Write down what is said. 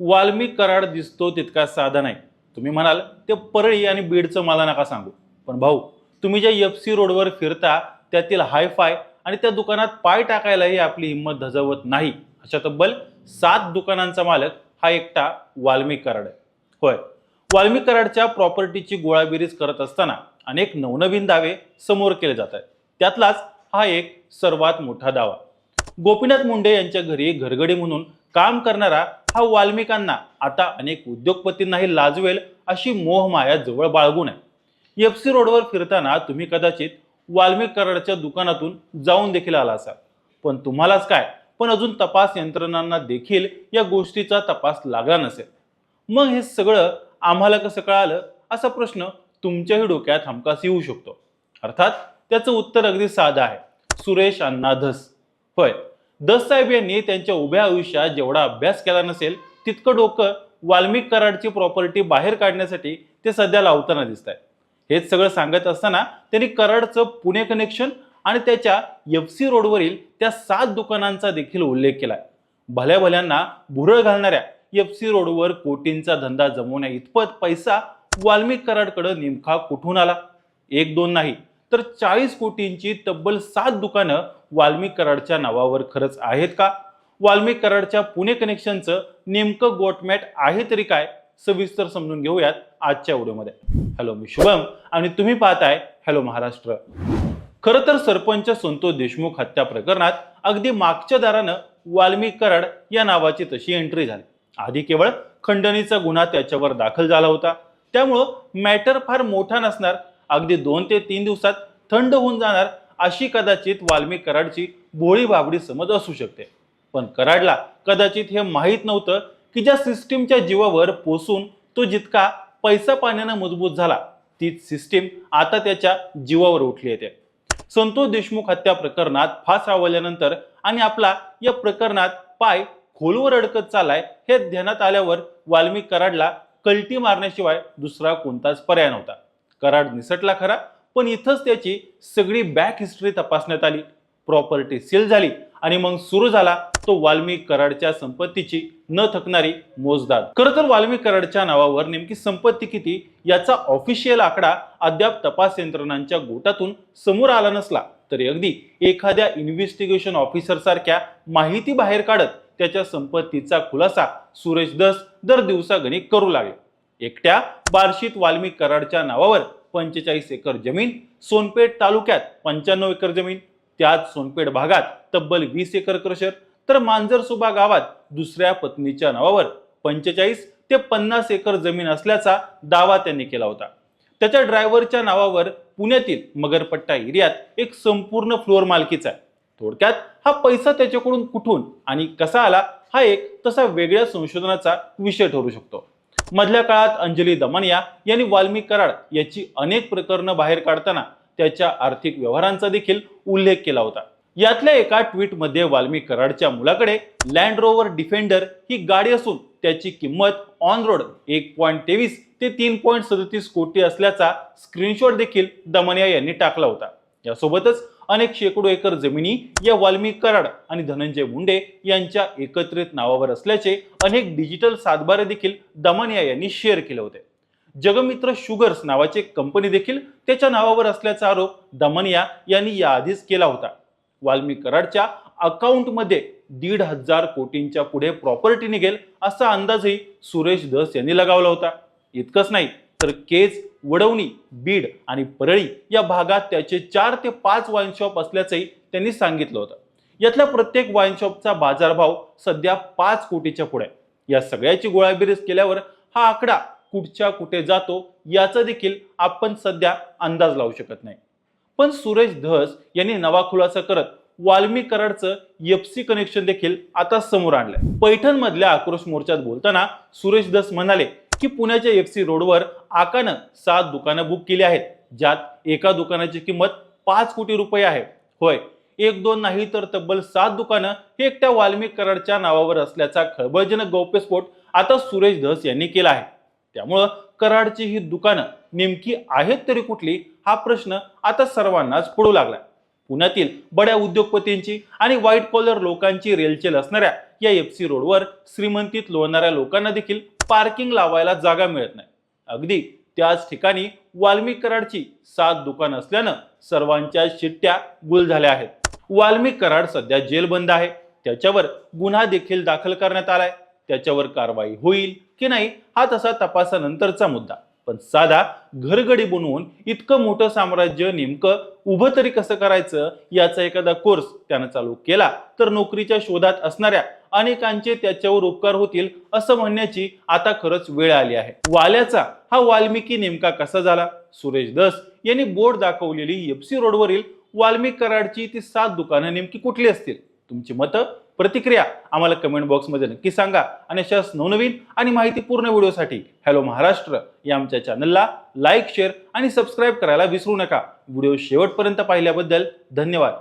वाल्मी कराड दिसतो तितका साधा नाही. तुम्ही म्हणाल ते परळी आणि बीडचं मला नका सांगू. पण भाऊ तुम्ही ज्या एफ सी रोडवर फिरता त्यातील हायफाय आणि त्या दुकानात पाय टाकायलाही आपली हिंमत धजवत नाही. अशा तब्बल सात दुकानांचा मालक हा एकटा वाल्मिक कराड आहे. होय. वाल्मिक कराडच्या प्रॉपर्टीची गोळाबेरीज करत असताना अनेक नवनवीन दावे समोर केले जात आहेत. त्यातलाच हा एक सर्वात मोठा दावा. गोपीनाथ मुंडे यांच्या घरी घरगडी म्हणून काम करणारा हा वाल्मिकांना आता अनेक उद्योगपतींनाही लाजवेल अशी मोहमाया जवळ बाळगून आहे. एफ सी रोडवर फिरताना तुम्ही कदाचित वाल्मिक कराडच्या दुकानातून जाऊन देखील आला असाल. पण तुम्हालाच काय? पण अजून तपास यंत्रणांना देखील या गोष्टीचा तपास लागला नसेल. मग हे सगळं आम्हाला कसं कळालं? असा प्रश्न तुमच्याही डोक्यात हमखास येऊ शकतो. अर्थात त्याचं उत्तर अगदी साधं आहे. सुरेश अण्णा धस. होय. दस साहेब यांनी त्यांच्या उभ्या आयुष्यात जेवढा अभ्यास केला नसेल तितकं डोकं वाल्मिक कराडची प्रॉपर्टी बाहेर काढण्यासाठी ते सध्या लावताना दिसत आहे हेच सगळं सांगत असताना त्यांनी कराडचं पुणे कनेक्शन आणि त्याच्या एफ सी रोडवरील त्या सात दुकानांचा देखील उल्लेख केलाय. भल्या भल्यांना भुरळ घालणाऱ्या एफ सी रोडवर कोटींचा धंदा जमवण्या इतपत पैसा वाल्मिक कराडकडे नेमका कुठून आला? एक दोन नाही. तर चाळीस कोटींची तब्बल सात दुकानं वाल्मिक कराडच्या नावावर खरंच आहेत का? वाल्मिक कराडच्या पुणे कनेक्शनचं नेमकं गोटमॅट आहे तरी काय? सविस्तर समजून घेऊयात आजच्या व्हिडिओमध्ये. हॅलो मी शुभम आणि तुम्ही पाहताय हॅलो महाराष्ट्र. खरं तर सरपंच संतोष देशमुख हत्या प्रकरणात अगदी मागच्या दारानं वाल्मिक कराड या नावाची तशी एंट्री झाली. आधी केवळ खंडणीचा गुन्हा त्याच्यावर दाखल झाला होता. त्यामुळं मॅटर फार मोठा नसणार अगदी दोन ते तीन दिवसात थंड होऊन जाणार अशी कदाचित वाल्मिक कराडची भोळी बाबडी समज असू शकते. पण कराडला कदाचित हे माहीत नव्हतं की ज्या सिस्टीमच्या जीवावर पोसून तो जितका पैसा पाण्यानं मजबूत झाला तीच सिस्टीम आता त्याच्या जीवावर उठली येते. संतोष देशमुख हत्या प्रकरणात फास रावल्यानंतर आणि आपला या प्रकरणात पाय खोलवर अडकत चालाय हे ध्यानात आल्यावर वाल्मिक कराडला कल्टी मारण्याशिवाय दुसरा कोणताच पर्याय नव्हता. कराड निसटला खरा पण इथंच त्याची सगळी बॅक हिस्ट्री तपासण्यात आली. प्रॉपर्टी सील झाली आणि मग सुरू झाला तो वाल्मी कराडच्या संपत्तीची न थकणारी मोजदाद. खरं तर वाल्मिक कराडच्या नावावर नेमकी संपत्ती किती याचा ऑफिशियल आकडा अद्याप तपास यंत्रणांच्या गोटातून समोर आला नसला तरी अगदी एखाद्या इन्व्हेस्टिगेशन ऑफिसर सारख्या माहिती बाहेर काढत त्याच्या संपत्तीचा खुलासा सुरेश दस दर दिवसागणिक करू लागले. एकट्या बार्शीत वाल्मिक कराडच्या नावावर पंचेचाळीस एकर जमीन सोनपेठ तालुक्यात पंच्याण्णव एकर जमीन त्यात सोनपेठ भागात तब्बल वीस एकर क्रशर तर मांजरसुबा गावात दुसऱ्या पत्नीच्या नावावर पंचेचाळीस ते पन्नास एकर जमीन असल्याचा दावा त्यांनी केला होता. त्याच्या ड्रायव्हरच्या नावावर पुण्यातील मगरपट्टा एरियात एक संपूर्ण फ्लोअर मालकीचा आहे. थोडक्यात हा पैसा त्याच्याकडून कुठून आणि कसा आला हा एक तसा वेगळ्या संशोधनाचा विषय ठरू शकतो. मधल्या काळात अंजली दमनिया यांनी वाल्मिक कराड याची अनेक प्रकरणं बाहेर काढताना त्याच्या आर्थिक व्यवहारांचा देखील उल्लेख केला होता. यातल्या एका ट्विटमध्ये वाल्मिक कराडच्या मुलाकडे लँड रोवर डिफेंडर ही गाडी असून त्याची किंमत ऑन रोड एक पॉईंट तेवीस ते तीन पॉईंट सदतीस कोटी असल्याचा स्क्रीनशॉट देखील दमनिया यांनी टाकला होता. यासोबतच अनेक शेकडो एकर जमिनी या वाल्मिक कराड आणि धनंजय मुंडे यांच्या एकत्रित नावावर असल्याचे अनेक डिजिटल सातबारे देखील दमनिया यांनी शेअर केले होते. जगमित्र शुगर्स नावाची कंपनी देखील त्याच्या नावावर असल्याचा आरोप दमनिया यांनी याआधीच केला होता. वाल्मिक कराडच्या अकाउंटमध्ये दीड हजार कोटींच्या पुढे प्रॉपर्टी निघेल असा अंदाजही सुरेश धस यांनी लगावला होता. इतकंच नाही तर केज वडवणी बीड आणि परळी या भागात त्याचे चार ते पाच वाईन शॉप असल्याचंही त्यांनी सांगितलं होतं. यातल्या प्रत्येक वाईन शॉपचा बाजारभाव सध्या पाच कोटीच्या पुढे या सगळ्याची गोळाबेरीज केल्यावर हा आकडा कुठच्या कुठे जातो याचा देखील आपण सध्या अंदाज लावू शकत नाही. पण सुरेश धस यांनी नवा खुलासा करत वाल्मी कराडचं एफसी कनेक्शन देखील आता समोर आणलंय. पैठण मधल्या आक्रोश मोर्चात बोलताना सुरेश धस म्हणाले की पुण्याच्या एफ सी रोडवर आकानं सात दुकानं बुक केली आहेत. ज्यात एका दुकानाची किंमत पाच कोटी रुपये आहे. होय एक दोन नाही तर तब्बल सात दुकानं हे एकट्या वाल्मिक कराडच्या नावावर असल्याचा खळबळजनक गौप्यस्फोट आता सुरेश धस यांनी केला आहे. त्यामुळं कराडची ही दुकानं नेमकी आहेत तरी कुठली हा प्रश्न आता सर्वांनाच पडू लागला पुण्यातील बड्या उद्योगपतींची आणि व्हाईट कॉलर लोकांची रेलचेल असणाऱ्या या एफ सी रोडवर श्रीमंतीत लोहणाऱ्या लोकांना देखील पार्किंग लावायला जागा मिळत नाही. अगदी त्याच ठिकाणी वाल्मिक कराडची सात दुकान असल्यानं सर्वांच्या शिट्ट्या गुल झाल्या आहेत. वाल्मिक कराड सध्या जेल बंद आहे. त्याच्यावर गुन्हा देखील दाखल करण्यात आलाय. त्याच्यावर कारवाई होईल की नाही हा तसा तपासानंतरचा मुद्दा. पण साधा घरगडी बनवून इतकं मोठं साम्राज्य नेमकं उभं तरी कसं करायचं याचा एखादा कोर्स त्यानं चालू केला तर नोकरीच्या शोधात असणाऱ्या अनेकांचे त्याच्यावर उपकार होतील असं म्हणण्याची आता खरंच वेळ आली आहे. वाल्याचा हा वाल्मिकी नेमका कसा झाला? सुरेश दस यांनी बोर्ड दाखवलेली एफसी रोडवरील वाल्मिक कराडची ती सात दुकानं नेमकी कुठली असतील? तुमची मतं? प्रतिक्रिया आम्हाला कमेंट बॉक्समध्ये नक्की सांगा आणि अशाच नवनवीन आणि माहितीपूर्ण व्हिडिओसाठी हॅलो महाराष्ट्र या आमच्या चॅनलला लाईक शेअर आणि सबस्क्राईब करायला विसरू नका. व्हिडिओ शेवटपर्यंत पाहिल्याबद्दल धन्यवाद.